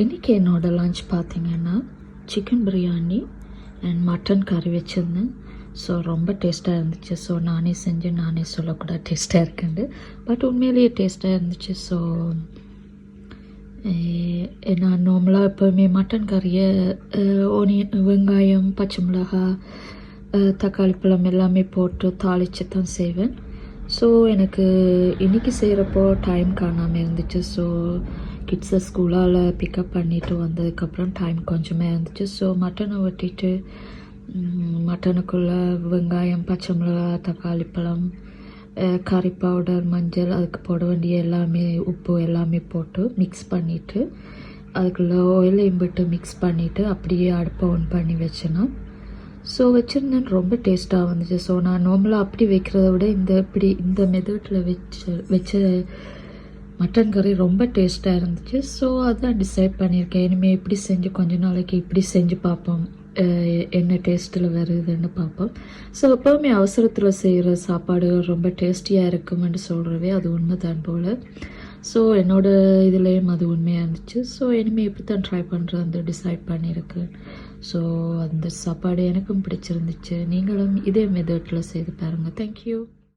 இன்றைக்கி என்னோடய லஞ்ச் பார்த்தீங்கன்னா சிக்கன் பிரியாணி அண்ட் மட்டன் கறி வச்சுருந்தேன். ஸோ ரொம்ப டேஸ்ட்டாக இருந்துச்சு. ஸோ நானே செஞ்சு நானே சொல்லக்கூட டேஸ்ட்டாக இருக்குண்டு. பட் உண்மையிலேயே டேஸ்ட்டாக இருந்துச்சு. ஸோ நான் நார்மலாக எப்போவுமே மட்டன் கறியை ஓனியன் வெங்காயம் பச்சை மிளகாய் தக்காளி பழம் எல்லாமே போட்டு தாளித்து தான் செய்வேன். ஸோ எனக்கு இன்றைக்கி செய்கிறப்போ டைம் காணாமல் இருந்துச்சு. ஸோ கிட்ஸை ஸ்கூலால் பிக்கப் பண்ணிவிட்டு வந்ததுக்கப்புறம் டைம் கொஞ்சமே இருந்துச்சு. ஸோ மட்டனை வெட்டிட்டு மட்டனுக்குள்ளே வெங்காயம் பச்சை மிளகா தக்காளி பழம் கறி பவுடர் மஞ்சள் அதுக்கு போட வேண்டிய எல்லாமே உப்பு எல்லாமே போட்டு மிக்ஸ் பண்ணிவிட்டு அதுக்குள்ளே ஆயிலையும் விட்டு மிக்ஸ் பண்ணிவிட்டு அப்படியே அடுப்பை ஆன் பண்ணி வச்சேன்னா ஸோ வச்சுருந்தேன். ரொம்ப டேஸ்ட்டாக வந்துச்சு. ஸோ நான் நார்மலாக அப்படி வைக்கிறத விட இந்த இப்படி இந்த மெத்தடில் வச்சு வச்ச மட்டன் கறி ரொம்ப டேஸ்ட்டாக இருந்துச்சு. ஸோ அதான் டிசைட் பண்ணியிருக்கேன். இனிமேல் இப்படி செஞ்சு கொஞ்ச நாளைக்கு இப்படி செஞ்சு பார்ப்போம். என்ன டேஸ்ட்டில் வருதுன்னு பார்ப்போம். ஸோ எப்போவுமே அவசரத்தில் செய்கிற சாப்பாடு ரொம்ப டேஸ்டியாக இருக்குமென்று சொல்கிறவே அது உண்மை தான் போல். ஸோ என்னோடய இதுலேயும் அது உண்மையாக இருந்துச்சு. ஸோ இனிமேல் இப்படி தான் ட்ரை பண்ணுறது டிசைட் பண்ணியிருக்கு. ஸோ அந்த சாப்பாடு எனக்கும் பிடிச்சிருந்துச்சு. நீங்களும் இதே மெதட்டில் செய்து பாருங்கள் தேங்க்யூ